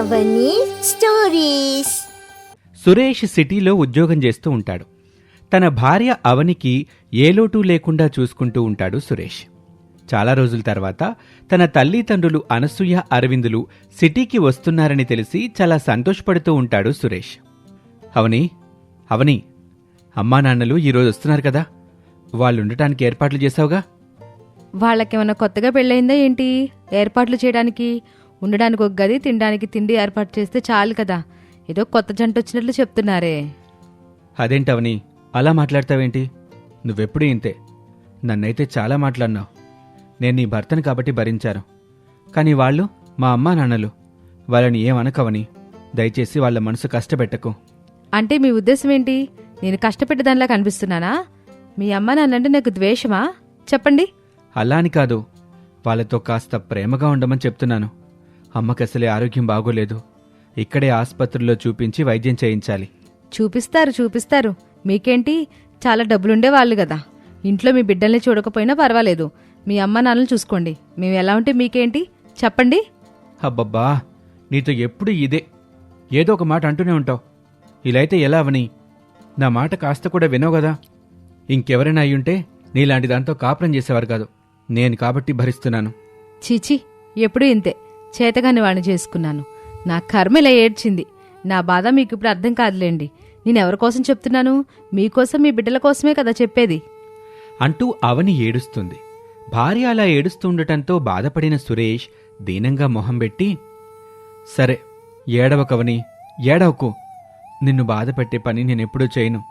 అవని stories Suresh సిటీలో ఉద్యోగం చేస్తూ ఉంటాడు. తన భార్య అవనికి ఏ లోటు లేకుండా చూసుకుంటూ ఉంటాడు సురేష్. చాలా రోజుల తర్వాత తన తల్లిదండ్రులు అనసూయ అరవిందులు సిటీకి వస్తున్నారని తెలిసి చాలా సంతోషపడుతూ ఉంటాడు సురేష్. అవని అవని అమ్మా నాన్నలు ఈరోజు వస్తున్నారు కదా? వాళ్ళు ఉండటానికి ఏర్పాట్లు చేసావుగా? వాళ్ళకేమన్నా కొత్తగా పెళ్ళయిందా ఏంటి? ఏర్పాట్లు చేయడానికి ఉండడానికి ఒక గది తినడానికి తిండి ఏర్పాటు చేస్తే చాలు కదా. ఏదో కొత్త జంట వచ్చినట్లు చెప్తున్నారే. అదేంటవని? అలా మాట్లాడతావేంటి? నువ్వెప్పుడూ ఇంతే. నన్నైతే చాలా మాట్లాడినావు. నేను నీ భర్తను కాబట్టి భరించాను. కానీ వాళ్ళు మా అమ్మా నాన్నలు. వాళ్ళని ఏమనకవని. దయచేసి వాళ్ళ మనసు కష్టపెట్టకు. అంటే మీ ఉద్దేశం ఏంటి నేను కష్టపెట్టే దానిలా కనిపిస్తున్నానా? మీ అమ్మ నాన్నంటే నాకు ద్వేషమా? చెప్పండి. అలా అని కాదు. వాళ్ళతో కాస్త ప్రేమగా ఉండమని చెప్తున్నాను. అమ్మకి అసలే ఆరోగ్యం బాగోలేదు. ఇక్కడే ఆసుపత్రిలో చూపించి వైద్యం చేయించాలి. చూపిస్తారు చూపిస్తారు. మీకేంటి? చాలా డబ్బులుండే వాళ్ళు కదా. ఇంట్లో మీ బిడ్డల్ని చూడకపోయినా పర్వాలేదు. మీ అమ్మ నాన్నలు చూసుకోండి. మేము ఎలా ఉంటే మీకేంటి? చెప్పండి. అబ్బబ్బా నీతో ఎప్పుడు ఇదే. ఏదో ఒక మాట అంటూనే ఉంటావు. ఇలా అయితే ఎలా అవని? నా మాట కాస్త కూడా వినవు కదా. ఇంకెవరైనా అయ్యుంటే నీలాంటి దాంతో కాపురం చేసేవారు కాదు. నేను కాబట్టి భరిస్తున్నాను. చీచి ఎప్పుడూ ఇంతే. చేతగాని వాడిని చేసుకున్నాను. నా కర్మ ఇలా ఏడ్చింది. నా బాధ మీకు ఇప్పుడు అర్థం కాదులేండి. నేను కోసం చెప్తున్నాను? మీకోసం మీ బిడ్డల కోసమే కదా చెప్పేది. అంటూ అవని ఏడుస్తుంది. భార్య అలా ఏడుస్తుండటంతో బాధపడిన సురేష్ దీనంగా మొహం పెట్టి సరే ఏడవకవని ఏడవకు. నిన్ను బాధపెట్టే పని నేనెప్పుడూ చేయను.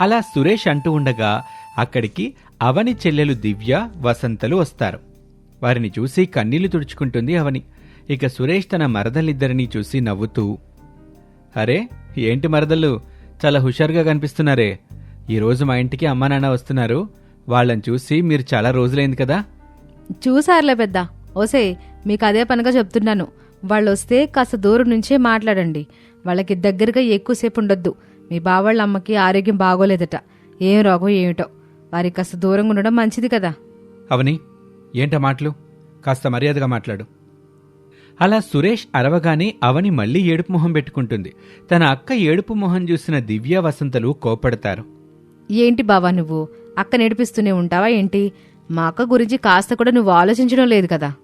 అలా సురేష్ అంటూ ఉండగా అక్కడికి అవని చెల్లెలు దివ్య వసంతలు వస్తారు. వారిని చూసి కన్నీళ్ళు తుడుచుకుంటుంది అవని. ఇక సురేష్ తన మరదలిద్దరినీ చూసి నవ్వుతూ అరే ఏంటి మరదళ్ళు చాలా హుషారుగా కనిపిస్తున్నారే. ఈరోజు మా ఇంటికి అమ్మా నాన్న వస్తున్నారు. వాళ్ళని చూసి మీరు చాలా రోజులైంది కదా. చూసారులే పెద్ద. ఓసే మీకు అదే పనిగా చెప్తున్నాను. వాళ్ళు వస్తే కాస్త దూరం నుంచే మాట్లాడండి. వాళ్ళకి దగ్గరగా ఎక్కువసేపు ఉండొద్దు. మీ బావాళ్ళ అమ్మకి ఆరోగ్యం బాగోలేదట. ఏం రోగం ఏమిటో. వారికి కాస్త దూరంగా ఉండడం మంచిది కదా. అవని ఏంట మాటలు? కాస్త మర్యాదగా మాట్లాడు. అలా సురేష్ అరవగానే అవని మళ్ళీ ఏడుపు మొహం పెట్టుకుంటుంది. తన అక్క ఏడుపు మొహం చూసిన దివ్య వసంతలు కోపడతారు ఏంటి బావా నువ్వు? అక్క నేర్పిస్తూనే ఉంటావా ఏంటి? మా అక్క గురించి కాస్త కూడా నువ్వు ఆలోచించడం లేదు కదా.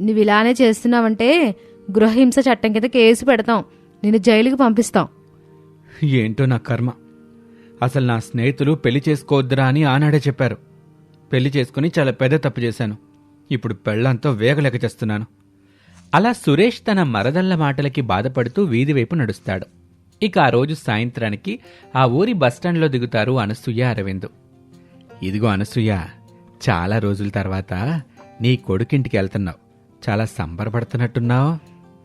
నువ్వు ఇలానే చేస్తున్నావంటే గృహహింస చట్టం కింద కేసు పెడతాం. నిన్ను జైలుకి పంపిస్తాం. ఏంటో నా కర్మ. అసలు నా స్నేహితులు పెళ్ళి చేసుకోవద్దురా అని ఆనాడే చెప్పారు. పెళ్ళి చేసుకుని చాలా పెద్ద తప్పు చేశాను. ఇప్పుడు పెళ్ళంతో వేగలేక చేస్తున్నాను. అలా సురేష్ తన మరదళ్ళ మాటలకి బాధపడుతూ వీధి వైపు నడుస్తాడు. ఇక ఆ రోజు సాయంత్రానికి ఆ ఊరి బస్టాండ్లో దిగుతారు అనసూయ అరవింద్. ఇదిగో అనసూయ చాలా రోజుల తర్వాత నీ కొడుకింటికి వెళ్తున్నావు. చాలా సంబరపడుతున్నట్టున్నావు.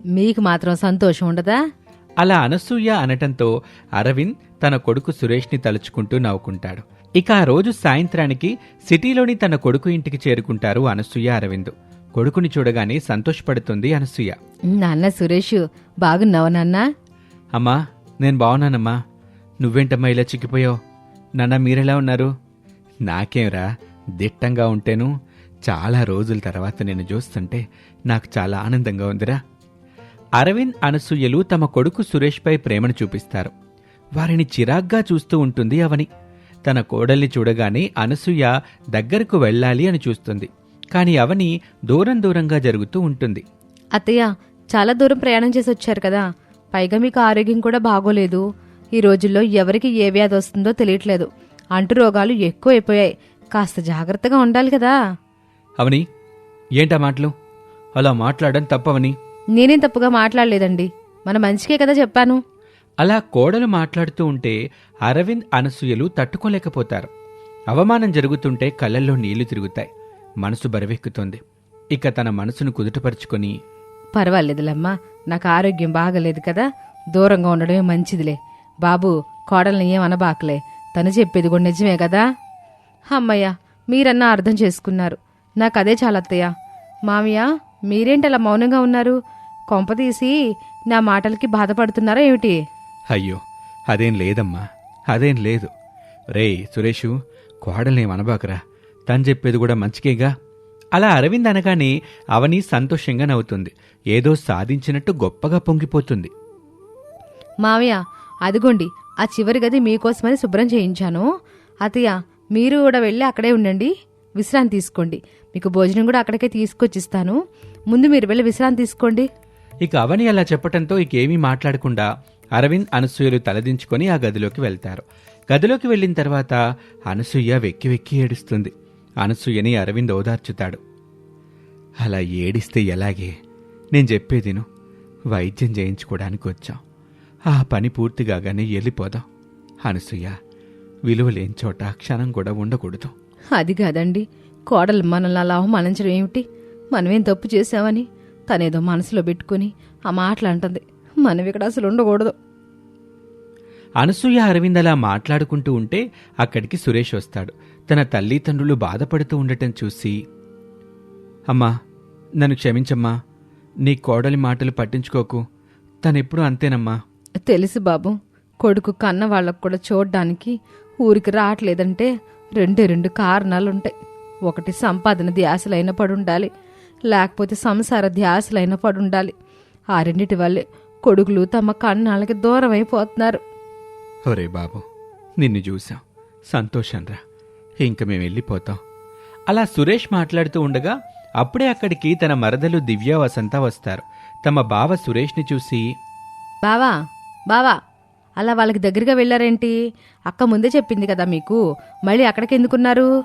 మీకు మాత్రం సంతోషం ఉండదా? అలా అనసూయ అనటంతో అరవింద్ తన కొడుకు సురేష్ని తలుచుకుంటూ నవ్వుకుంటాడు. ఇక ఆ రోజు సాయంత్రానికి సిటీలోని తన కొడుకు ఇంటికి చేరుకుంటారు అనసూయ అరవింద్. కొడుకుని చూడగానే సంతోషపడుతుంది అనసూయ. నాన్న సురేష్ బాగున్నావా నాన్న? అమ్మా నేను బాగున్నానమ్మా. నువ్వేంటమ్మా ఇలా చిక్కిపోయావు? నాన్న మీరెలా ఉన్నారు? నాకేంరా దిట్టంగా ఉంటేను చాలా రోజుల తర్వాత నేను చూస్తుంటే నాకు చాలా ఆనందంగా ఉందిరా. అరవింద్ అనసూయలు తమ కొడుకు సురేష్పై ప్రేమను చూపిస్తారు. వారిని చిరాగ్గా చూస్తూ ఉంటుంది అవని. తన కోడల్ని చూడగానే అనసూయ దగ్గరకు వెళ్ళాలి అని చూస్తుంది. కాని అవని దూరం దూరంగా జరుగుతూ ఉంటుంది. అత్తయ్య చాలా దూరం ప్రయాణం చేసి వచ్చారు కదా. పైగా మీకు ఆరోగ్యం కూడా బాగోలేదు. ఈ రోజుల్లో ఎవరికి ఏ వ్యాధి వస్తుందో తెలియట్లేదు. అంటు రోగాలు ఎక్కువైపోయాయి. కాస్త జాగ్రత్తగా ఉండాలి కదా. అవని ఏంటా మాటలు? అలా మాట్లాడడం తప్పవని? నేనేం తప్పుగా మాట్లాడలేదండి. మన మంచికే కదా చెప్పాను. అలా కోడలు మాట్లాడుతూ ఉంటే అరవింద్ అనసూయలు తట్టుకోలేకపోతారు. అవమానం జరుగుతుంటే కళ్ళల్లో నీళ్ళు తిరుగుతాయి. మనసు బరవెక్కుతోంది. ఇక తన మనసును కుదుటపరుచుకొని పర్వాలేదులేమ్మా నాకు ఆరోగ్యం బాగలేదు కదా దూరంగా ఉండడమే మంచిదిలే. బాబు కోడల్ని ఏమనబాకలే తను చెప్పేది కూడా నిజమే కదా? అమ్మయ్య మీరన్నా అర్థం చేసుకున్నారు. నాకు అదే చాలా అత్తయ్య. మామయ్య మీరేంటి అలా మౌనంగా ఉన్నారు? కొంపతీసి నా మాటలకి బాధపడుతున్నారా ఏమిటి? అయ్యో అదేం లేదమ్మా అదేం లేదు. రేయ్ సురేషు కోడల్ని అనబాకరా? తను చెప్పేది కూడా మంచికేగా? అలా అరవింద్ అనగానే అవని సంతోషంగా నవ్వుతుంది. ఏదో సాధించినట్టు గొప్పగా పొంగిపోతుంది. మావయ్య అదిగోండి ఆ చివరి గది మీకోసమని శుభ్రం చేయించాను. అతయ్య మీరు కూడా వెళ్ళి అక్కడే ఉండండి. విశ్రాంతి తీసుకోండి. మీకు భోజనం కూడా అక్కడికే తీసుకొచ్చిస్తాను. ముందు మీరు వెళ్ళి విశ్రాంతి తీసుకోండి. ఇక అవని అలా చెప్పటంతో ఇకేమీ మాట్లాడకుండా అరవింద్ అనసూయలు తలదించుకొని ఆ గదిలోకి వెళ్తారు. గదిలోకి వెళ్ళిన తర్వాత అనసూయ వెక్కి వెక్కి ఏడుస్తుంది. అనసూయని అరవింద్ ఓదార్చుతాడు. అలా ఏడిస్తే ఎలాగే? నేను చెప్పేదిను. వైద్యం చేయించుకోవడానికి వచ్చాం. ఆ పని పూర్తి కాగానే వెళ్ళిపోదాం అనసూయ విలువ లేని చోట క్షణం కూడా ఉండకూడదు. అది కాదండి. కోడలు మనల్ని అలా అవమానించడం ఏమిటి? మనమేం తప్పు చేశామని? తనేదో మనసులో పెట్టుకుని ఆ మాటలు అంటుంది. మనం ఇక్కడ అసలు ఉండకూడదు. అనసూయ అరవింద్ అలా మాట్లాడుకుంటూ ఉంటే అక్కడికి సురేష్ వస్తాడు. తన తల్లిదండ్రులు బాధపడుతూ ఉండటం చూసి అమ్మా నన్ను క్షమించమ్మా. నీ కోడలి మాటలు పట్టించుకోకు. తనెప్పుడు అంతేనమ్మా. తెలుసు బాబు కొడుకు కన్న వాళ్ళకు కూడా చూడ్డానికి ఊరికి రావట్లేదంటే రెండే రెండు కారణాలుంటాయి. ఒకటి సంపాదన ధ్యాసలైన పడుండాలి లేకపోతే సంసార ధ్యాసలైన పడుండాలి. ఆ రెండిటి వల్లే కొడుకులు తమ కన్నాళ్ళకి దూరం అయిపోతున్నారు ఒరే బాబు నిన్ను చూసాం సంతోషంరా. ఇంక మేము వెళ్ళిపోతాం. అలా సురేష్ మాట్లాడుతూ ఉండగా అప్పుడే అక్కడికి తన మరదలు దివ్య వసంత వస్తారు. తమ బావ సురేష్ని చూసి బావా బావా అలా వాళ్ళకి దగ్గరగా వెళ్ళారేంటి? అక్క ముందే చెప్పింది కదా మీకు మళ్ళీ అక్కడికి ఎందుకున్నారు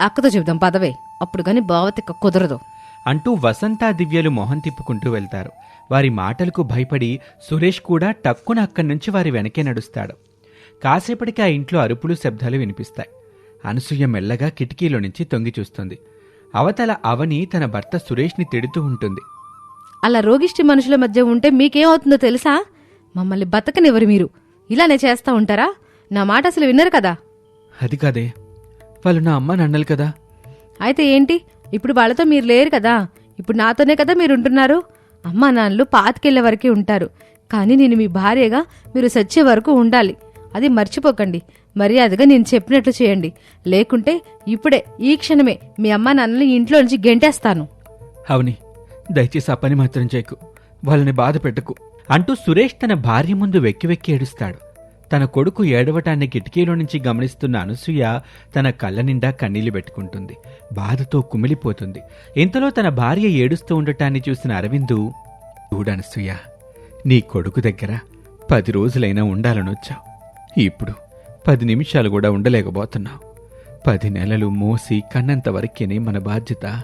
అక్కతో చెబుదాం పదవే. అప్పుడు కానీ బావతిక్క కుదరదు. అంటూ వసంత దివ్యలు మొహం తిప్పుకుంటూ వెళ్తారు. వారి మాటలకు భయపడి సురేష్ కూడా టక్కున అక్కడి నుంచి వారి వెనకే నడుస్తాడు. కాసేపటికి ఆ ఇంట్లో అరుపులు శబ్దాలు వినిపిస్తాయి. అనసూయ మెల్లగా కిటికీలో నుంచి తొంగి చూస్తుంది. అవతల అవని తన భర్త సురేష్ని తిడుతూ ఉంటుంది. అలా రోగిష్టి మనుషుల మధ్య ఉంటే మీకేమవుతుందో తెలుసా? మమ్మల్ని బతకనివ్వరు మీరు. ఇలానే చేస్తా ఉంటారా? నా మాట అసలు విన్నరు కదా? అది కాదే. వాళ్ళు నా అమ్మ నన్నలు కదా. అయితే ఏంటి? ఇప్పుడు వాళ్ళతో మీరు లేరు కదా. ఇప్పుడు నాతోనే కదా మీరు ఉంటున్నారు. అమ్మా నాన్నలు పాతికెళ్ళే వరకే ఉంటారు. కానీ నేను మీ భార్యగా మీరు సచ్చే వరకు ఉండాలి. అది మర్చిపోకండి. మర్యాదగా నేను చెప్పినట్లు చేయండి. లేకుంటే ఇప్పుడే ఈ క్షణమే మీ అమ్మా నాన్నని ఇంట్లో నుంచి గెంటేస్తాను. అవని దయచేసి ఆ పని మాత్రం చేయకు. వాళ్ళని బాధ పెట్టకు. అంటూ సురేష్ తన భార్య ముందు వెక్కి వెక్కి ఏడుస్తాడు. తన కొడుకు ఏడవటాన్ని కిటికీలో నుంచి గమనిస్తున్న అనసూయ తన కళ్ళ నిండా కన్నీళ్ళు పెట్టుకుంటుంది. బాధతో కుమిలిపోతుంది. ఇంతలో తన భార్య ఏడుస్తూ ఉండటాన్ని చూసిన అరవిందు చూడనసూయ నీ కొడుకు దగ్గర పది రోజులైనా ఉండాలనొచ్చావు ఇప్పుడు పది నిమిషాలు కూడా ఉండలేకపోతున్నావు. పది నెలలు మోసి కన్నంత వరకేనే మన బాధ్యత.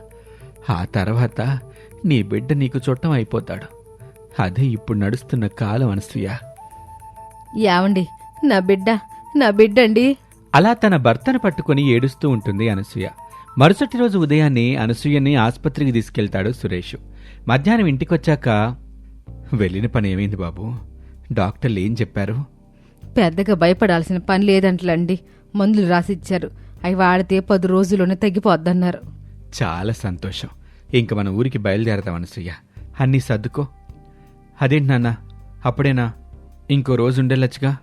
ఆ తర్వాత నీ బిడ్డ నీకు చుట్టం అయిపోతాడు. అదే ఇప్పుడు నడుస్తున్న కాలం అనసూయ. యావండి నా బిడ్డ నా బిడ్డండి. అలా తన భర్తను పట్టుకుని ఏడుస్తూ ఉంటుంది అనసూయ. మరుసటి రోజు ఉదయాన్నే అనసూయని ఆసుపత్రికి తీసుకెళ్తాడు సురేష్. మధ్యాహ్నం ఇంటికొచ్చాక వెళ్ళిన పని ఏమైంది బాబు? డాక్టర్లు ఏం చెప్పారు? పెద్దగా భయపడాల్సిన పని లేదంటలండి. మందులు రాసిచ్చారు. అవి వాడితే పది రోజుల్లోనే తగ్గిపోద్దన్నారు. చాలా సంతోషం. ఇంక మన ఊరికి బయలుదేరదాం అనసూయ అన్నీ సర్దుకో. అదేంటి నాన్న? అప్పుడేనా? ఇంకో రోజు ఉండేలచ్చుగా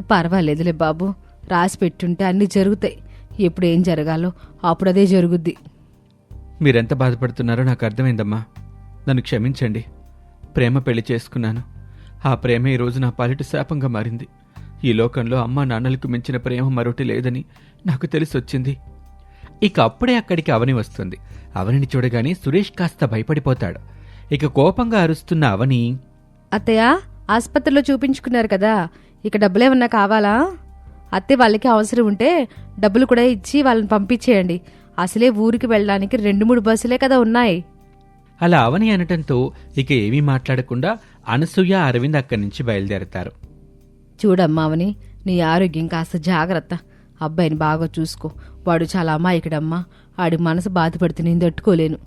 పర్వాలేదులే బాబు. రాసి పెట్టుంటే అన్నీ జరుగుతాయి. ఎప్పుడు ఏం జరగాలో అప్పుడు అదే జరుగుద్ది. మీరెంత బాధపడుతున్నారో నాకు అర్థమైందమ్మా. నన్ను క్షమించండి. ప్రేమ పెళ్ళి చేసుకున్నాను. ఆ ప్రేమ ఈ రోజు నా పాలిట శాపంగా మారింది. ఈ లోకంలో అమ్మా నాన్నలకు మించిన ప్రేమ మరొకటి లేదని నాకు తెలిసొచ్చింది. ఇక అప్పుడే అక్కడికి అవని వస్తుంది. అవనిని చూడగానే సురేష్ కాస్త భయపడిపోతాడు. ఇక కోపంగా అరుస్తున్న అవని అత్తయ్య ఆసుపత్రిలో చూపించుకున్నారు కదా ఇక డబ్బులేమన్నా కావాలా? అత్తే వాళ్ళకి అవసరం ఉంటే డబ్బులు కూడా ఇచ్చి వాళ్ళని పంపించేయండి. అసలే ఊరికి వెళ్ళడానికి రెండు మూడు బస్సులే కదా ఉన్నాయి. అలా అవని అనటంతో ఇక ఏమీ మాట్లాడకుండా అనసూయ అరవింద్ అక్కడి నుంచి బయలుదేరతారు. చూడమ్మావని నీ ఆరోగ్యం కాస్త జాగ్రత్త. అబ్బాయిని బాగా చూసుకో. వాడు చాలా అమాయకుడమ్మా. ఆడి మనసు బాధపడితే నేను తట్టుకోలేను.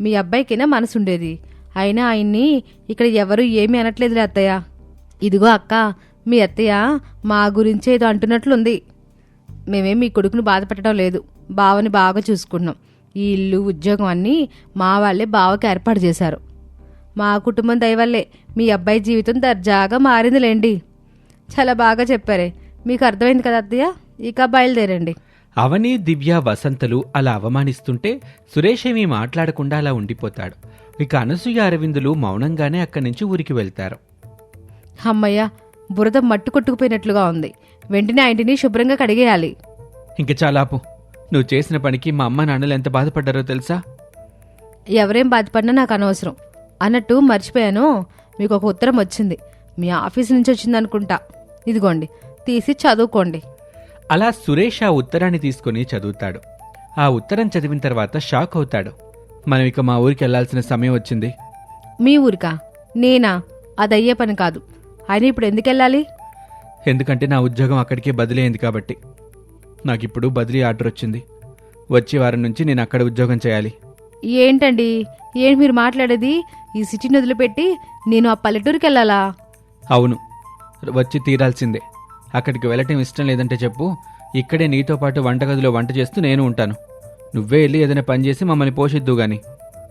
మీ అబ్బాయికైనా మనసుండేది. అయినా ఆయన్ని ఇక్కడ ఎవరు ఏమీ అనట్లేదులే అత్తయ్య. ఇదిగో అక్క మీ అత్తయ్య మా గురించే ఏదో అంటున్నట్లుంది. మేమేం మీ కొడుకును బాధపెట్టడం లేదు. బావని బాగా చూసుకున్నాం. ఈ ఇల్లు ఉద్యోగం అన్నీ మా వాళ్ళే బావకి ఏర్పాటు చేశారు. మా కుటుంబం దయవల్లే మీ అబ్బాయి జీవితం దర్జాగా మారిందిలేండి. చాలా బాగా చెప్పారే. మీకు అర్థమైంది కదా అత్తయ్య? ఇక బయలుదేరండి. అవని దివ్య వసంతలు అలా అవమానిస్తుంటే సురేష్ ఏమీ మాట్లాడకుండా అలా ఉండిపోతాడు. ఇక అనసూయ అరవిందులు మౌనంగానే అక్కడి నుంచి ఊరికి వెళ్తారు. అమ్మయ్య బురద మట్టు కొట్టుకుపోయినట్లుగా ఉంది. వెంటనే ఆ ఇంటిని శుభ్రంగా కడిగేయాలి. ఇంక చాలాపు నువ్వు చేసిన పనికి మా అమ్మ నాన్నలు ఎంత బాధపడ్డారో తెలుసా? ఎవరేం బాధపడినా నాకు అనవసరం. అన్నట్టు మర్చిపోయాను. మీకు ఒక ఉత్తరం వచ్చింది. మీ ఆఫీస్ నుంచి వచ్చిందనుకుంటా. ఇదిగోండి తీసి చదువుకోండి. అలా సురేష్ ఆ ఉత్తరాన్ని తీసుకుని చదువుతాడు. ఆ ఉత్తరం చదివిన తర్వాత షాక్ అవుతాడు. మనం ఇక మా ఊరికి వెళ్ళాల్సిన సమయం వచ్చింది. మీ ఊరికా? నేనా? అది అయ్యే పని కాదు. ఆయన ఇప్పుడు ఎందుకు వెళ్ళాలి? ఎందుకంటే నా ఉద్యోగం అక్కడికే బదిలీ అయింది కాబట్టి. నాకిప్పుడు బదిలీ ఆర్డర్ వచ్చింది. వచ్చే వారం నుంచి నేను అక్కడ ఉద్యోగం చేయాలి. ఏంటండి? ఏంటి మీరు మాట్లాడేది? ఈ సిటీని వదిలిపెట్టి నేను ఆ పల్లెటూరికి వెళ్ళాలా? అవును. వచ్చి తీరాల్సిందే. అక్కడికి వెళ్ళటం ఇష్టం లేదంటే చెప్పు ఇక్కడే నీతో పాటు వంటగదిలో వంట చేస్తూ నేను ఉంటాను. నువ్వే వెళ్ళి ఏదైనా పని చేసి మమ్మల్ని పోషిద్దు గాని.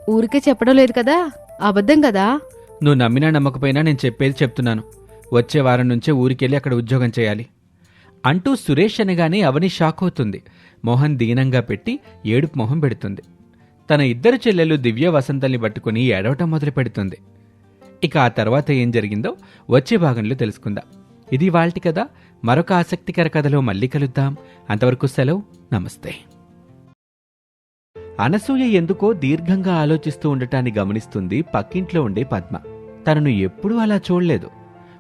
ఊరికే చెప్పడం లేదు కదా? అబద్ధం కదా? నువ్వు నమ్మినా నమ్మకపోయినా నేను చెప్పేది చెప్తున్నాను. వచ్చే వారం నుంచే ఊరికెళ్ళి అక్కడ ఉద్యోగం చేయాలి. అంటూ సురేష్ అనగానే అవని షాక్ అవుతుంది. మోహన్ దీనంగా పెట్టి ఏడుపు మొహం పెడుతుంది. తన ఇద్దరు చెల్లెలు దివ్య వసంతల్ని పట్టుకుని ఏడవటం మొదలు పెడుతుంది ఇక ఆ తర్వాత ఏం జరిగిందో వచ్చే భాగంలో తెలుసుకుందాం. ఇది వాళ్ళటి కథ. మరొక ఆసక్తికర కథలో మళ్ళీ కలుద్దాం. అంతవరకు సెలవు. నమస్తే. అనసూయ ఎందుకో దీర్ఘంగా ఆలోచిస్తూ ఉండటాన్ని గమనిస్తుంది పక్కింట్లో ఉండే పద్మ. తనను ఎప్పుడూ అలా చూడలేదు.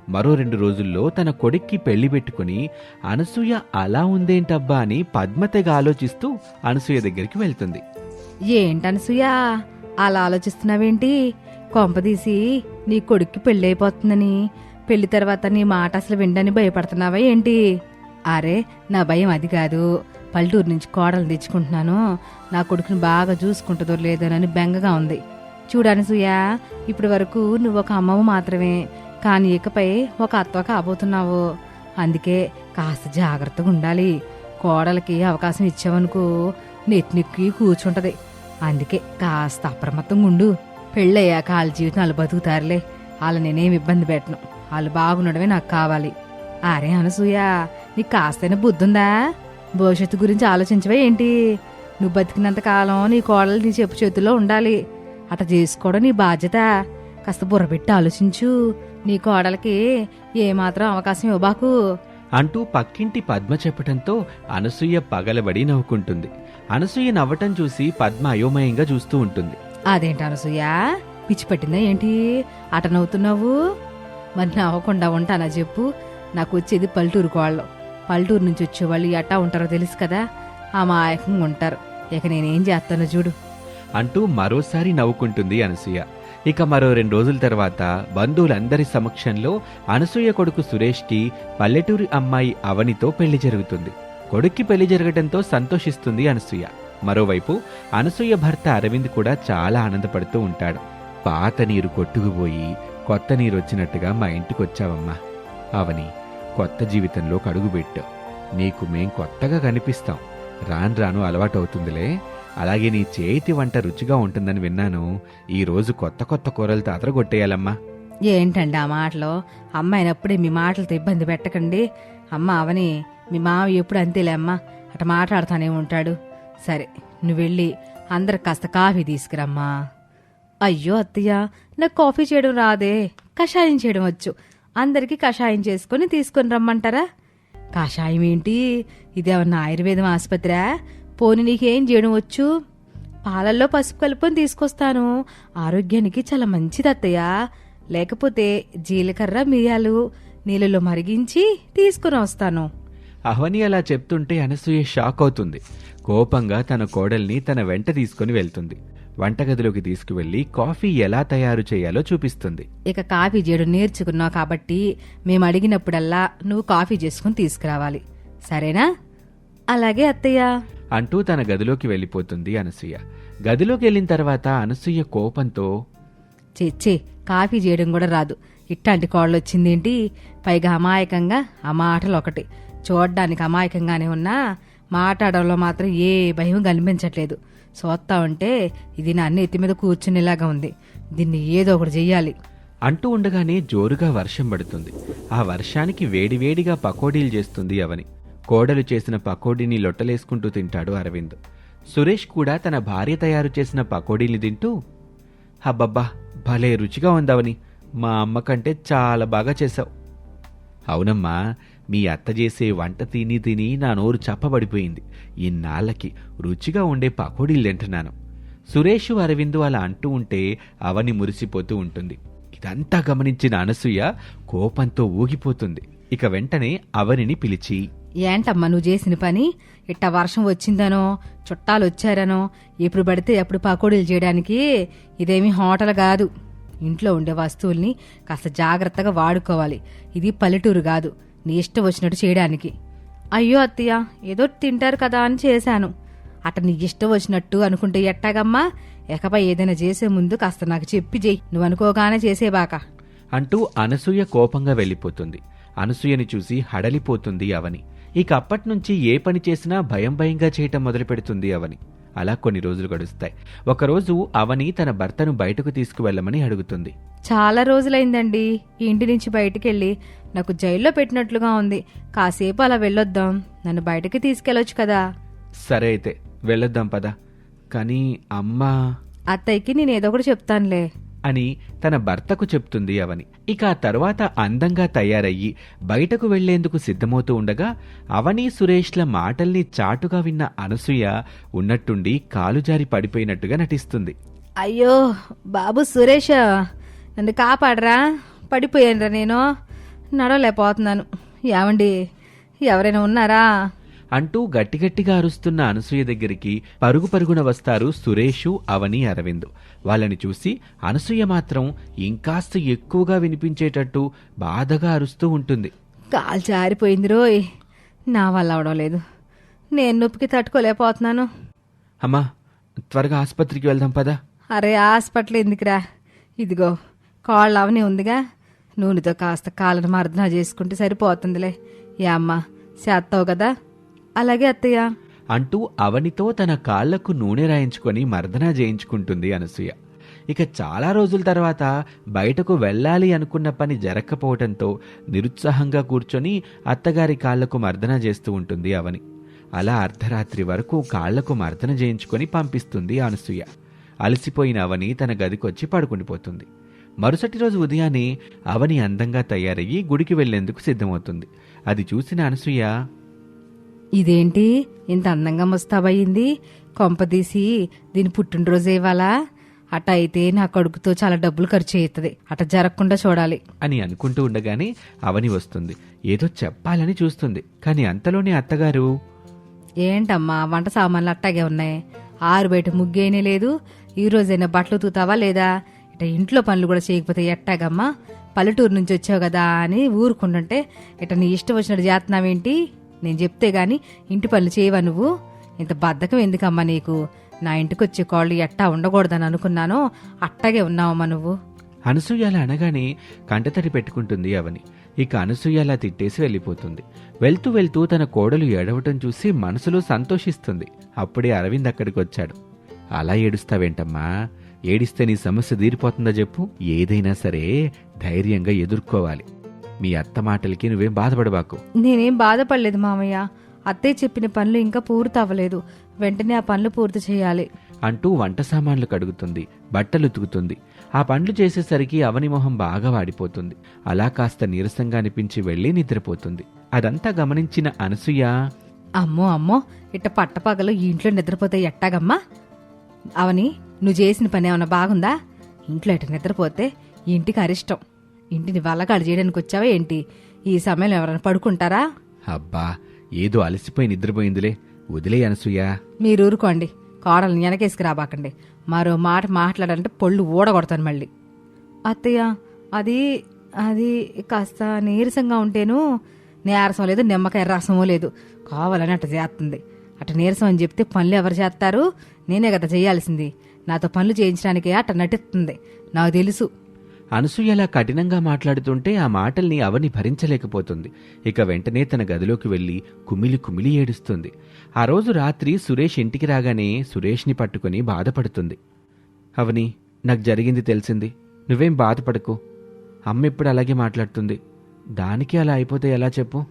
మరో రెండు రోజుల్లో తన కొడుక్కి పెళ్ళి పెట్టుకుని అనసూయ అలా ఉందేంటబ్బా అని పద్మతెగ ఆలోచిస్తూ అనసూయ దగ్గరికి వెళ్తుంది. ఏంటనసూయ? అలా ఆలోచిస్తున్నావేంటి? కొంపదీసి నీ కొడుక్కి పెళ్ళి పెళ్ళి తర్వాత నీ మాట అసలు వినడానికి భయపడుతున్నావా ఏంటి? అరే నా భయం అది కాదు. పల్లెటూరు నుంచి కోడలు తెచ్చుకుంటున్నాను. నా కొడుకుని బాగా చూసుకుంటుందో లేదోనని బెంగగా ఉంది. చూడాను సూయ ఇప్పటి వరకు నువ్వు ఒక అమ్మవు మాత్రమే. కానీ ఇకపై ఒక అత్త కాబోతున్నావు. అందుకే కాస్త జాగ్రత్తగా ఉండాలి. కోడలకి అవకాశం ఇచ్చావనుకో నెత్తినెక్కి కూర్చుంటది. అందుకే కాస్త అప్రమత్తంగా ఉండు. పెళ్ళయ్యాక వాళ్ళ జీవితం వాళ్ళు బతుకుతారులే. వాళ్ళు నేనేం ఇబ్బంది పెట్టను. వాళ్ళు బాగుండడమే నాకు కావాలి. అరే అనసూయ నీకు కాస్తైనా బుద్ధుందా? భవిష్యత్తు గురించి ఆలోచించవే ఏంటి? నువ్వు బతికినంత కాలం నీ కోడలు నీ చెప్పు చేతుల్లో ఉండాలి. అట చేసుకోవడం నీ బాధ్యత. కాస్త బుర్రబెట్టి ఆలోచించు. నీ కోడలకి ఏమాత్రం అవకాశం ఇవ్వబాకు. అంటూ పక్కింటి పద్మ చెప్పటంతో అనసూయ పగలబడి నవ్వుకుంటుంది. అనసూయ నవ్వటం చూసి పద్మ అయోమయంగా చూస్తూ ఉంటుంది. అదేంటి అనసూయ? పిచ్చి పట్టిందా ఏంటి? అట నవ్వుతున్నావు? మరి నవ్వకుండా ఉంటానా చెప్పు. నాకు వచ్చేది పల్లెటూరు కోళ్ళు. పల్లెటూరు నుంచి వచ్చేవాళ్ళు ఎట్టా ఉంటారో తెలుసు కదా. అమాయకంగా ఉంటారు. ఇక నేనేం చేస్తానో చూడు. అంటూ మరోసారి నవ్వుకుంటుంది అనసూయ. ఇక మరో రెండు రోజుల తర్వాత బంధువులందరి సమక్షంలో అనసూయ కొడుకు సురేష్కి పల్లెటూరి అమ్మాయి అవనితో పెళ్ళి జరుగుతుంది. కొడుక్కి పెళ్ళి జరగడంతో సంతోషిస్తుంది అనసూయ. మరోవైపు అనసూయ భర్త అరవింద్ కూడా చాలా ఆనందపడుతూ ఉంటాడు. పాత నీరు కొట్టుకుపోయి కొత్త నీరు వచ్చినట్టుగా మా ఇంటికి వచ్చావమ్మా అవని కొత్త జీవితంలో కడుగుబెట్టు నీకు మేం కొత్తగా కనిపిస్తాం. రాను రాను అలవాటవుతుందిలే. అలాగే నీ చేతి వంట రుచిగా ఉంటుందని విన్నాను. ఈరోజు కొత్త కొత్త కూరలతో అదరగొట్టేయాలమ్మా. ఏంటండి ఆ మాటలు? అమ్మాయినప్పుడే మీ మాటలతో ఇబ్బంది పెట్టకండి. అమ్మ అవని మీ మావ ఎప్పుడు అంతేలే అమ్మ. అట మాట్లాడుతానే ఉంటాడు. సరే నువ్వు వెళ్ళి కాస్త కాఫీ తీసుకురమ్మా. అయ్యో అత్తయ్య నాకు కాఫీ చేయడం రాదే. కషాయం చేయడం వచ్చు. అందరికీ కషాయం చేసుకొని తీసుకొని రమ్మంటారా? కషాయం ఏంటి? ఇదేమన్నా ఆయుర్వేదం ఆసుపత్రా? పోని నీకేం చేయడం వచ్చు? పాలల్లో పసుపు కలుపుకొని తీసుకొస్తాను. ఆరోగ్యానికి చాలా మంచిది అత్తయ్య. లేకపోతే జీలకర్ర మిరియాలు నీళ్ళలో మరిగించి తీసుకుని వస్తాను. అవని అలా చెప్తుంటే అనసూయ షాక్ అవుతుంది. కోపంగా తన కోడల్ని తన వెంట తీసుకుని వెళ్తుంది. వంటగదిలోకి తీసుకువెళ్ళి కాఫీ ఎలా తయారు చేయాలో చూపిస్తుంది. ఇక కాఫీ చేయడం నేర్చుకున్నావు కాబట్టి మేము అడిగినప్పుడల్లా నువ్వు కాఫీ చేసుకుని తీసుకురావాలి. సరేనా? అలాగే అత్తయ్య. అంటూ తన గదిలోకి వెళ్ళిపోతుంది అనసూయ. గదిలోకి వెళ్ళిన తర్వాత అనసూయ కోపంతో చెచ్చే కాఫీ చేయడం కూడా రాదు. ఇట్లాంటి కోళ్ళు వచ్చిందేంటి పైగా అమాయకంగా ఆ మాటలు ఒకటి చూడ్డానికి అమాయకంగానే ఉన్నా మాట్లాడడంలో మాత్రం ఏ భయం కనిపించట్లేదు. చూస్తా ఉంటే ఇది నా నెత్తి మీద కూర్చునేలాగా ఉంది. దీన్ని ఏదో ఒకటి చెయ్యాలి. అంటూ ఉండగానే జోరుగా వర్షం పడుతుంది. ఆ వర్షానికి వేడివేడిగా పకోడీలు చేస్తుంది అవని. కోడలు చేసిన పకోడీని లొట్టలేసుకుంటూ తింటాడు అరవింద్. సురేష్ కూడా తన భార్య తయారు చేసిన పకోడీని తింటూ హబ్బబ్బా భలే రుచిగా ఉందవని. మా అమ్మ కంటే చాలా బాగా చేశావు. అవునమ్మా మీ అత్త చేసే వంట తిని తిని నా నోరు చప్పబడిపోయింది. ఇన్నాళ్ళకి రుచిగా ఉండే పకోడీలు తింటున్నాను. సురేష్ అరవిందు అలా అంటూ ఉంటే అవని మురిసిపోతూ ఉంటుంది. ఇదంతా గమనించిన అనసూయ కోపంతో ఊగిపోతుంది. ఇక వెంటనే అవనిని పిలిచి ఏంటమ్మా నువ్వు చేసిన పని? ఇట్ట వర్షం వచ్చిందనో చుట్టాలు వచ్చారనో ఎప్పుడు పడితే ఎప్పుడు పకోడీలు చేయడానికి ఇదేమీ హోటల్ కాదు. ఇంట్లో ఉండే వస్తువుల్ని కాస్త జాగ్రత్తగా వాడుకోవాలి. ఇది పల్లెటూరు కాదు. నీ ఇష్టం వచ్చినట్టు చేయడానికి. అయ్యో అత్తయ్య ఏదో తింటారు కదా అని చేశాను. అట నీ ఇష్టం వచ్చినట్టు అనుకుంటే ఎట్టాగమ్మా? ఎకపై ఏదైనా చేసే ముందు కాస్త నాకు చెప్పి చెయ్యి. నువ్వు అనుకోగానే చేసేబాక. అంటూ అనసూయ కోపంగా వెళ్ళిపోతుంది. అనసూయని చూసి హడలిపోతుంది అవని. ఇక అప్పట్నుంచి ఏ పని చేసినా భయం భయంగా చేయటం మొదలు పెడుతుంది అవని. అలా కొన్ని రోజులు గడుస్తాయి. ఒకరోజు అవని తన భర్తను బయటకు తీసుకువెళ్ళమని అడుగుతుంది. చాలా రోజులైందండి. ఇంటి నుంచి బయటికెళ్ళి నాకు జైల్లో పెట్టినట్లుగా ఉంది. కాసేపు అలా వెళ్ళొద్దాం. నన్ను బయటకి తీసుకెళ్ళొచ్చు కదా. సరే అయితే వెళ్ళొద్దాం పద. కానీ అమ్మా. అత్తయ్యకి నేను ఏదో ఒకటి చెప్తానులే. అని తన భర్తకు చెప్తుంది అవని. ఇక ఆ తర్వాత అందంగా తయారయ్యి బయటకు వెళ్ళేందుకు సిద్ధమవుతూ ఉండగా అవని సురేష్ల మాటల్ని చాటుగా విన్న అనసూయ ఉన్నట్టుండి కాలు జారి పడిపోయినట్టుగా నటిస్తుంది. అయ్యో బాబు సురేష్ నన్ను కాపాడరా? పడిపోయానురా నేను. నడవలేకపోతున్నాను. ఏమండి? ఎవరైనా ఉన్నారా? అంటూ గట్టిగట్టిగా అరుస్తున్న అనసూయ దగ్గరికి పరుగు పరుగున వస్తారు సురేషు అవని అరవింద్. వాళ్ళని చూసి అనసూయ మాత్రం ఇంకాస్త ఎక్కువగా వినిపించేటట్టు బాధగా అరుస్తూ ఉంటుంది. కాలు జారిపోయింది రోయ్. నా వల్ల అవడం లేదు. నేను నొప్పికి తట్టుకోలేకపోతున్నాను. అమ్మా త్వరగా ఆసుపత్రికి వెళ్దాం పదా. అరే హాస్పిటల్ ఎందుకురా? ఇదిగో కాళ్ళు అవని ఉందిగా. నూనెతో కాస్త కాళ్ళను మర్దన చేసుకుంటే సరిపోతుందిలే. ఏ అమ్మ చేస్తావు కదా? అలాగే అత్తయ్య. అంటూ అవనితో తన కాళ్ళకు నూనె రాయించుకొని మర్దనా చేయించుకుంటుంది అనసూయ. ఇక చాలా రోజుల తర్వాత బయటకు వెళ్ళాలి అనుకున్న పని జరగకపోవటంతో నిరుత్సాహంగా కూర్చొని అత్తగారి కాళ్ళకు మర్దన చేస్తూ ఉంటుంది అవని. అలా అర్ధరాత్రి వరకు కాళ్ళకు మర్దన చేయించుకొని పంపిస్తుంది అనసూయ. అలసిపోయిన అవని తన గదికొచ్చి పడుకుండిపోతుంది మరుసటి రోజు ఉదయాన్నే అవని అందంగా తయారయ్యి గుడికి వెళ్ళేందుకు సిద్ధమవుతుంది. అది చూసిన అనసూయ ఇదేంటి? ఇంత అందంగా ముస్తాబయ్యింది కొంపదీసి దీని పుట్టినరోజు ఇవ్వాలా? అట అయితే నా కొడుకుతో చాలా డబ్బులు ఖర్చు అవుతుంది అట జరగకుండా చూడాలి. అని అనుకుంటూ ఉండగానే అవని వస్తుంది. ఏదో చెప్పాలని చూస్తుంది. కానీ అంతలోనే అత్తగారు ఏంటమ్మా వంట సామాన్లు అట్టాగే ఉన్నాయి. ఆరు బయట ముగ్గేనే లేదు. ఈ రోజైనా బట్టలు తూతావా లేదా? ఇట ఇంట్లో పనులు కూడా చేయకపోతే ఎట్టాగమ్మా? పల్లెటూరు నుంచి వచ్చావు కదా అని ఊరుకుంటుంటే ఇట నీ ఇష్టం వచ్చినట్టు చేస్తున్నావేంటి? నేను చెప్తే గాని ఇంటి పనులు చేయవా నువ్వు? ఇంత బద్ధకం ఎందుకమ్మా నీకు? నా ఇంటికి వచ్చే కాళ్ళు ఎట్టా ఉండకూడదని అనుకున్నానో అట్టాగే ఉన్నావమ్మా నువ్వు. అనసూయాలు అనగానే కంటతడి పెట్టుకుంటుంది అవని. ఇక అనసూయ అలా తిట్టేసి వెళ్ళిపోతుంది. వెళ్తూ వెళ్తూ తన కోడలు ఏడవటం చూసి మనసులో సంతోషిస్తుంది. అప్పుడే అరవింద్ అక్కడికి వచ్చాడు అలా ఏడుస్తావేంటమ్మా? ఏడిస్తే నీ సమస్య తీరిపోతుందా చెప్పు? ఏదైనా సరే ధైర్యంగా ఎదుర్కోవాలి. మీ అత్త మాటలకి నువ్వేం బాధపడబాకు. నేనేం బాధపడలేదు మామయ్య. అత్తయ్య చెప్పిన పనులు ఇంకా పూర్తి అవ్వలేదు వెంటనే ఆ పనులు పూర్తి చేయాలి. అంటూ వంట సామాన్లు కడుగుతుంది బట్టలు ఉతుకుతుంది. ఆ పనులు చేసేసరికి అవని మొహం బాగా వాడిపోతుంది. అలా కాస్త నీరసంగా అనిపించి వెళ్ళి నిద్రపోతుంది. అదంతా గమనించిన అనసూయ అమ్మో అమ్మో ఇట్ట పట్టపగలు ఈ ఇంట్లో నిద్రపోతే ఎట్టాగమ్మా? అవని నువ్వు చేసిన పని ఏమన్నా బాగుందా? ఇంట్లో ఇట్ట నిద్రపోతే ఇంటికి అరిష్టం. ఇంటిని వల్లగాడు చేయడానికి వచ్చావా ఏంటి? ఈ సమయంలో ఎవరైనా పడుకుంటారా? అబ్బా ఏదో అలసిపోయి నిద్రపోయిందిలే. వదిలే అనసూయ. మీరు ఊరుకోండి. కోడల్ని వెనకేసుకురాబాకండి మరో మాట మాట్లాడాలంటే పొళ్ళు ఊడగొడతాను మళ్ళీ. అత్తయ్య అది అది కాస్త నీరసంగా ఉంటేను నీరసం లేదు నిమ్మకాయ రసమో లేదు. కావాలని అట్ట చేస్తుంది. అట్ట నీరసం అని చెప్తే పనులు ఎవరు చేస్తారు? నేనే కదా చేయాల్సింది. నాతో పనులు చేయించడానికే అట్ట నటిస్తుంది. నాకు తెలుసు. అనసూయ కఠినంగా మాట్లాడుతుంటే ఆ మాటల్ని అవని భరించలేకపోతుంది. ఇక వెంటనే తన గదిలోకి వెళ్ళి కుమిలి కుమిలి ఏడుస్తుంది. ఆ రోజు రాత్రి సురేష్ ఇంటికి రాగానే సురేష్ని పట్టుకుని బాధపడుతుంది. అవని నాకు జరిగింది తెలిసింది. నువ్వేం బాధపడకు. అమ్మ ఇప్పుడు అలాగే మాట్లాడుతుంది. దానికి అలా అయిపోతే ఎలా చెప్పు?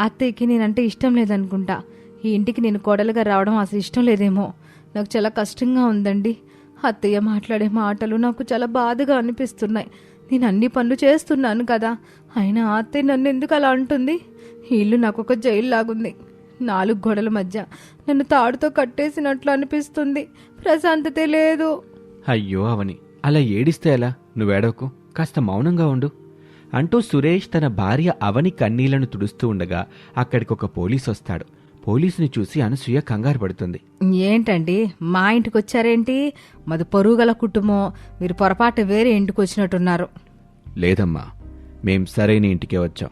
అత్తయ్యకి నేనంటే ఇష్టం లేదనుకుంటా. ఈ ఇంటికి నేను కోడలుగా రావడం అసలు ఇష్టం లేదేమో. నాకు చాలా కష్టంగా ఉందండి. అత్తయ్య మాట్లాడే మాటలు నాకు చాలా బాధగా అనిపిస్తున్నాయి. నేను అన్ని పనులు చేస్తున్నాను కదా. అయినా అత్తయ్య నన్ను ఎందుకు అలా అంటుంది? ఇల్లు నాకు ఒక జైలు లాగుంది. నాలుగు గోడల మధ్య నన్ను తాడుతో కట్టేసినట్లు అనిపిస్తుంది. ప్రశాంతతే లేదు. అయ్యో అవని అలా ఏడిస్తే ఎలా? నువ్వేడవకు కాస్త మౌనంగా ఉండు. అంటూ సురేష్ తన భార్య అవని కన్నీళ్ళను తుడుస్తూ ఉండగా అక్కడికి ఒక పోలీస్ వస్తాడు పోలీసుని చూసి అనసూయ కంగారు పడుతుంది. ఏంటండి? మా ఇంటికి వచ్చారేంటి మాది పొరుగుగల కుటుంబం. మీరు పొరపాటు వేరే ఇంటికి వచ్చినట్టున్నారు లేదమ్మా మేం సరైన ఇంటికే వచ్చాం.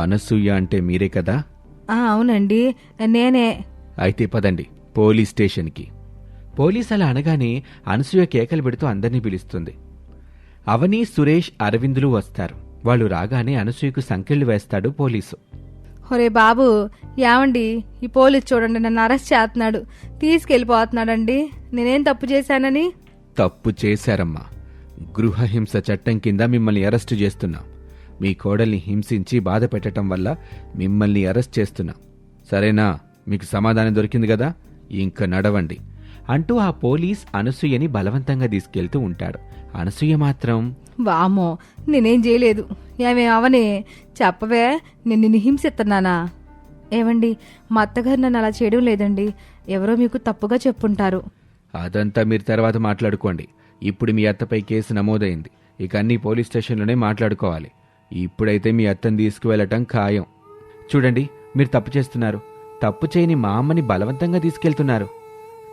అనసూయ అంటే మీరే కదా? ఆ, అవునండి. నేనే. అయితే పదండి పోలీస్ స్టేషన్కి. పోలీస్ అలా అనగానే అనసూయ కేకలు పెడుతూ అందరినీ పిలుస్తుంది. అవని సురేష్ అరవిందులు వస్తారు. వాళ్ళు రాగానే అనసూయకు సంకెళ్ళు వేస్తాడు పోలీసు. ఒరే బాబు ఏమండి ఈ పోలీస్ చూడండి నన్ను అరెస్ట్ చేస్తున్నాడు. తీసుకెళ్ళిపోతున్నాడండి. నేనేం తప్పు చేశానని? తప్పు చేశారమ్మా. గృహహింస చట్టం కింద మిమ్మల్ని అరెస్టు చేస్తున్నాం. మీ కోడల్ని హింసించి బాధ పెట్టడం వల్ల మిమ్మల్ని అరెస్ట్ చేస్తున్నాం. సరేనా? మీకు సమాధానం దొరికింది కదా? ఇంక నడవండి. అంటూ ఆ పోలీస్ అనసూయని బలవంతంగా తీసుకెళ్తూ ఉంటాడు. అనసూయ మాత్రం వామో నేనేం చేయలేదు. ఏమే అవనే చెప్పవే నేను నిన్ను హింసిస్తున్నానా ఏమండి మా అత్తగారు నన్ను అలా చేయడం లేదండి. ఎవరో మీకు తప్పుగా చెప్పుంటారు. అదంతా మీరు తర్వాత మాట్లాడుకోండి. ఇప్పుడు మీ అత్తపై కేసు నమోదైంది. ఇక అన్ని పోలీస్ స్టేషన్లోనే మాట్లాడుకోవాలి. ఇప్పుడైతే మీ అత్తని తీసుకువెళ్ళటం ఖాయం. చూడండి మీరు తప్పు చేస్తున్నారు. తప్పు చేయని మా అమ్మని బలవంతంగా తీసుకెళ్తున్నారు.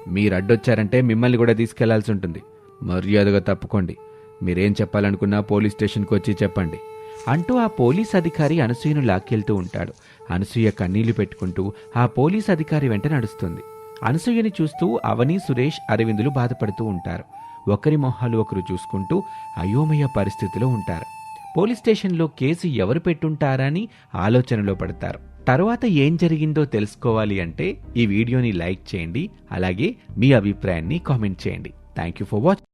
మీరు అడ్డొచ్చారంటే మిమ్మల్ని కూడా తీసుకెళ్ళాల్సి ఉంటుంది. మర్యాదగా తప్పుకోండి. మీరేం చెప్పాలనుకున్నా పోలీస్ స్టేషన్కి వచ్చి చెప్పండి. అంటూ ఆ పోలీస్ అధికారి అనసూయను లాక్కెళ్తూ ఉంటాడు. అనసూయ కన్నీళ్ళు పెట్టుకుంటూ ఆ పోలీస్ అధికారి వెంట నడుస్తుంది. అనసూయని చూస్తూ అవని సురేష్ అరవిందులు బాధపడుతూ ఉంటారు. ఒకరి మొహాలు ఒకరు చూసుకుంటూ అయోమయ పరిస్థితిలో ఉంటారు. పోలీస్ స్టేషన్లో కేసు ఎవరు పెట్టుంటారని ఆలోచనలో పడతారు. తర్వాత ఏం జరిగిందో తెలుసుకోవాలి అంటే ఈ వీడియోని లైక్ చేయండి అలాగే మీ అభిప్రాయాన్ని కామెంట్ చేయండి. Thank you for watch.